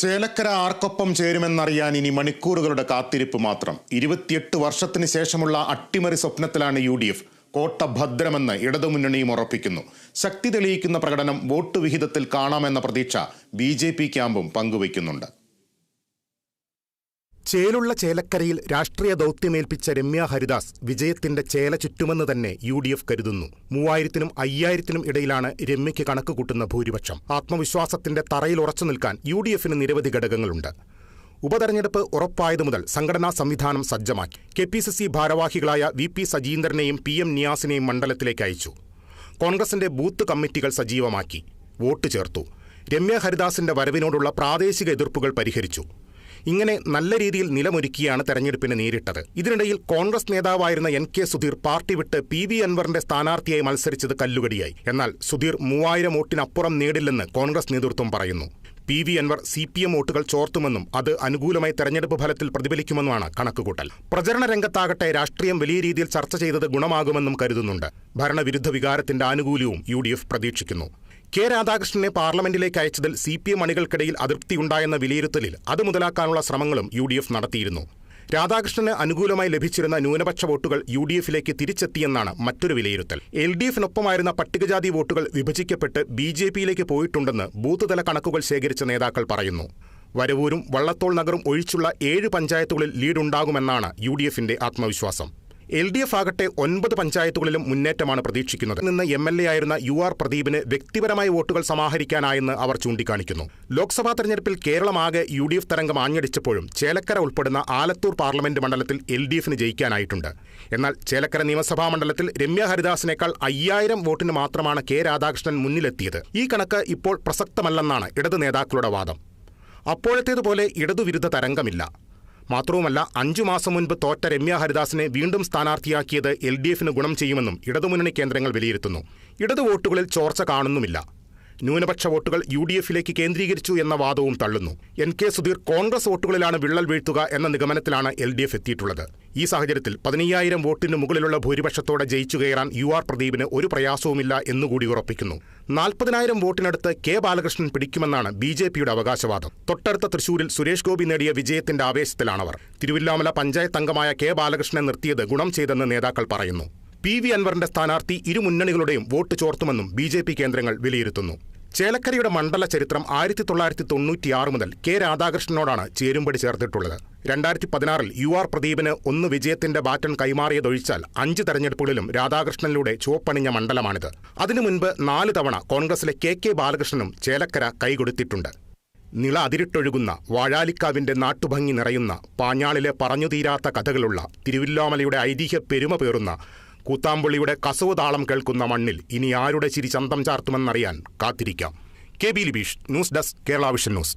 ചേലക്കര ആർക്കൊപ്പം ചേരുമെന്നറിയാൻ ഇനി മണിക്കൂറുകളുടെ കാത്തിരിപ്പ് മാത്രം. ഇരുപത്തിയെട്ട് വർഷത്തിന് ശേഷമുള്ള അട്ടിമറി സ്വപ്നത്തിലാണ് യു ഡി എഫ്. കോട്ട ഭദ്രമെന്ന് ഇടതുമുന്നണിയും ഉറപ്പിക്കുന്നു. ശക്തി തെളിയിക്കുന്ന പ്രകടനം വോട്ട് വിഹിതത്തിൽ കാണാമെന്ന പ്രതീക്ഷ ബി ജെ പി ക്യാമ്പും പങ്കുവയ്ക്കുന്നുണ്ട്. ചേലുള്ള ചേലക്കരയിൽ രാഷ്ട്രീയ ദൗത്യമേൽപ്പിച്ച രമ്യ ഹരിദാസ് വിജയത്തിന്റെ ചേല ചുറ്റുമെന്ന് തന്നെ യു ഡി എഫ് കരുതുന്നു. മൂവായിരത്തിനും അയ്യായിരത്തിനും ഇടയിലാണ് രമ്യയ്ക്ക് കണക്ക് കൂട്ടുന്ന ഭൂരിപക്ഷം. ആത്മവിശ്വാസത്തിന്റെ തറയിൽ ഉറച്ചു നിൽക്കാൻ യു ഡി എഫിന് നിരവധി ഘടകങ്ങളുണ്ട്. ഉപതെരഞ്ഞെടുപ്പ് ഉറപ്പായതു മുതൽ സംഘടനാ സംവിധാനം സജ്ജമാക്കി. കെ പി സി സി ഭാരവാഹികളായ വി പി സജീന്ദ്രനെയും പി എം നിയാസിനെയും മണ്ഡലത്തിലേക്ക് അയച്ചു. കോൺഗ്രസിന്റെ ബൂത്ത് കമ്മിറ്റികൾ സജീവമാക്കി. വോട്ട് ചേർത്തു. രമ്യ ഹരിദാസിന്റെ വരവിനോടുള്ള പ്രാദേശിക എതിർപ്പുകൾ പരിഹരിച്ചു. ഇങ്ങനെ നല്ല രീതിയിൽ നിലമൊരുക്കിയാണ് തെരഞ്ഞെടുപ്പിനെ നേരിട്ടത്. ഇതിനിടയിൽ കോൺഗ്രസ് നേതാവായിരുന്ന എൻ കെ സുധീർ പാർട്ടി വിട്ട് പി വി അൻവറിന്റെ സ്ഥാനാർത്ഥിയായി മത്സരിച്ചത് കല്ലുകടിയായി. എന്നാൽ സുധീർ മൂവായിരം വോട്ടിനപ്പുറം നേടില്ലെന്ന് കോൺഗ്രസ് നേതൃത്വം പറയുന്നു. P V Anvar C P M വോട്ടുകൾ ചോർത്തുമെന്നും അത് അനുകൂലമായി തെരഞ്ഞെടുപ്പ് ഫലത്തിൽ പ്രതിഫലിക്കുമെന്നുമാണ് കണക്കുകൂട്ടൽ. പ്രചരണ രംഗത്താകട്ടെ രാഷ്ട്രീയം വലിയ രീതിയിൽ ചർച്ച ചെയ്തത് ഗുണമാകുമെന്നും കരുതുന്നുണ്ട്. ഭരണവിരുദ്ധ വികാരത്തിന്റെ ആനുകൂല്യവും യു പ്രതീക്ഷിക്കുന്നു. കെ രാധാകൃഷ്ണനെ പാർലമെന്റിലേക്ക് അയച്ചതിൽ സി പി എം അണികൾക്കിടയിൽ അതൃപ്തിയുണ്ടായെന്ന വിലയിരുത്തലിൽ അത് മുതലാക്കാനുള്ള ശ്രമങ്ങളും യു ഡി എഫ് നടത്തിയിരുന്നു. രാധാകൃഷ്ണന് അനുകൂലമായി ലഭിച്ചിരുന്ന ന്യൂനപക്ഷ വോട്ടുകൾ യു ഡി എഫിലേക്ക് തിരിച്ചെത്തിയെന്നാണ് മറ്റൊരു വിലയിരുത്തൽ. എൽ ഡി എഫിനൊപ്പമായിരുന്ന പട്ടികജാതി വോട്ടുകൾ വിഭജിക്കപ്പെട്ട് ബി ജെ പിയിലേക്ക് പോയിട്ടുണ്ടെന്ന് ബൂത്ത് തല കണക്കുകൾ ശേഖരിച്ച നേതാക്കൾ പറയുന്നു. വരവൂരും വള്ളത്തോൾ നഗറും ഒഴിച്ചുള്ള ഏഴ് പഞ്ചായത്തുകളിൽ ലീഡുണ്ടാകുമെന്നാണ് യു ഡി എഫിന്റെ ആത്മവിശ്വാസം. എൽ ഡി എഫ് ആകട്ടെ ഒൻപത് പഞ്ചായത്തുകളിലും മുന്നേറ്റമാണ് പ്രതീക്ഷിക്കുന്നത്. നിന്ന് എം എൽ എ ആയിരുന്ന യു ആർ പ്രദീപിന് വ്യക്തിപരമായ വോട്ടുകൾ സമാഹരിക്കാനായെന്ന് അവർ ചൂണ്ടിക്കാണിക്കുന്നു. ലോക്സഭാ തെരഞ്ഞെടുപ്പിൽ കേരളമാകെ യു ഡി എഫ് തരംഗം ആഞ്ഞടിച്ചപ്പോഴും ചേലക്കര ഉൾപ്പെടുന്ന ആലത്തൂർ പാർലമെന്റ് മണ്ഡലത്തിൽ എൽ ഡി എഫിന് ജയിക്കാനായിട്ടുണ്ട്. എന്നാൽ ചേലക്കര നിയമസഭാ മണ്ഡലത്തിൽ രമ്യ ഹരിദാസിനേക്കാൾ അയ്യായിരം വോട്ടിന് മാത്രമാണ് കെ രാധാകൃഷ്ണൻ മുന്നിലെത്തിയത്. ഈ കണക്ക് ഇപ്പോൾ പ്രസക്തമല്ലെന്നാണ് ഇടതു നേതാക്കളുടെ വാദം. അപ്പോഴത്തേതുപോലെ ഇടതുവിരുദ്ധ തരംഗമില്ല. മാത്രവുമല്ല അഞ്ചു മാസം മുൻപ് തോറ്റ രമ്യ ഹരിദാസിനെ വീണ്ടും സ്ഥാനാർത്ഥിയാക്കിയത് എൽ ഡി എഫിന് ഗുണം ചെയ്യുമെന്നും ഇടതുമുന്നണി കേന്ദ്രങ്ങൾ വിലയിരുത്തുന്നു. ഇടതു വോട്ടുകളിൽ ചോർച്ച കാണുന്നുമില്ല. ന്യൂനപക്ഷ വോട്ടുകൾ യു ഡി എഫിലേക്ക് കേന്ദ്രീകരിച്ചു എന്ന വാദവും തള്ളുന്നു. എൻ കെ സുധീർ കോൺഗ്രസ് വോട്ടുകളിലാണ് വിള്ളൽ വീഴ്ത്തുക എന്ന നിഗമനത്തിലാണ് എൽ ഡി എഫ് എത്തിയിട്ടുള്ളത്. ഈ സാഹചര്യത്തിൽ പതിനയ്യായിരം വോട്ടിന് മുകളിലുള്ള ഭൂരിപക്ഷത്തോടെ ജയിച്ചു കയറാൻ യു ആർ പ്രദീപിന് ഒരു പ്രയാസവുമില്ല എന്നുകൂടി ഉറപ്പിക്കുന്നു. നാൽപ്പതിനായിരം വോട്ടിനടുത്ത് കെ ബാലകൃഷ്ണൻ പിടിക്കുമെന്നാണ് ബി ജെ പിയുടെ അവകാശവാദം. തൊട്ടടുത്ത തൃശൂരിൽ സുരേഷ് ഗോപി നേടിയ വിജയത്തിന്റെ ആവേശത്തിലാണവർ. തിരുവില്ലാമല പഞ്ചായത്ത് അംഗമായ കെ ബാലകൃഷ്ണനെ നിർത്തിയത് ഗുണം ചെയ്തെന്ന് നേതാക്കൾ പറയുന്നു. പി വി അൻവറിന്റെ സ്ഥാനാർത്ഥി ഇരു മുന്നണികളുടെയും വോട്ട് ചോർത്തുമെന്നും ബി കേന്ദ്രങ്ങൾ വിലയിരുത്തുന്നു. ചേലക്കരയുടെ മണ്ഡല ചരിത്രം ആയിരത്തി തൊള്ളായിരത്തി തൊണ്ണൂറ്റിയാറ് മുതൽ കെ രാധാകൃഷ്ണനോടാണ് ചേരുംപടി ചേർത്തിട്ടുള്ളത്. രണ്ടായിരത്തി പതിനാറിൽ യു ആർ പ്രദീപിന് ഒന്ന് വിജയത്തിന്റെ ബാറ്റൺ കൈമാറിയതൊഴിച്ചാൽ അഞ്ച് തെരഞ്ഞെടുപ്പുകളിലും രാധാകൃഷ്ണനിലൂടെ ചുവപ്പണിഞ്ഞ മണ്ഡലമാണിത്. അതിനു മുൻപ് നാല് തവണ കോൺഗ്രസിലെ കെ കെ ബാലകൃഷ്ണനും ചേലക്കര കൈകൊടുത്തിട്ടുണ്ട്. നിള അതിരിട്ടൊഴുകുന്ന വാഴാലിക്കാവിന്റെ നാട്ടുഭംഗി നിറയുന്ന പാഞ്ഞാളിലെ പറഞ്ഞുതീരാത്ത കഥകളുള്ള തിരുവില്ലോമലയുടെ ഐതിഹ്യ പെരുമ പേറുന്ന കൂത്താമ്പുള്ളിയുടെ കസവ് താളം കേൾക്കുന്ന മണ്ണിൽ ഇനി ആരുടെ ചിരി ചന്തം ചാർത്തുമെന്നറിയാൻ കാത്തിരിക്കാം. K B Libeesh news desk Kerala vision news.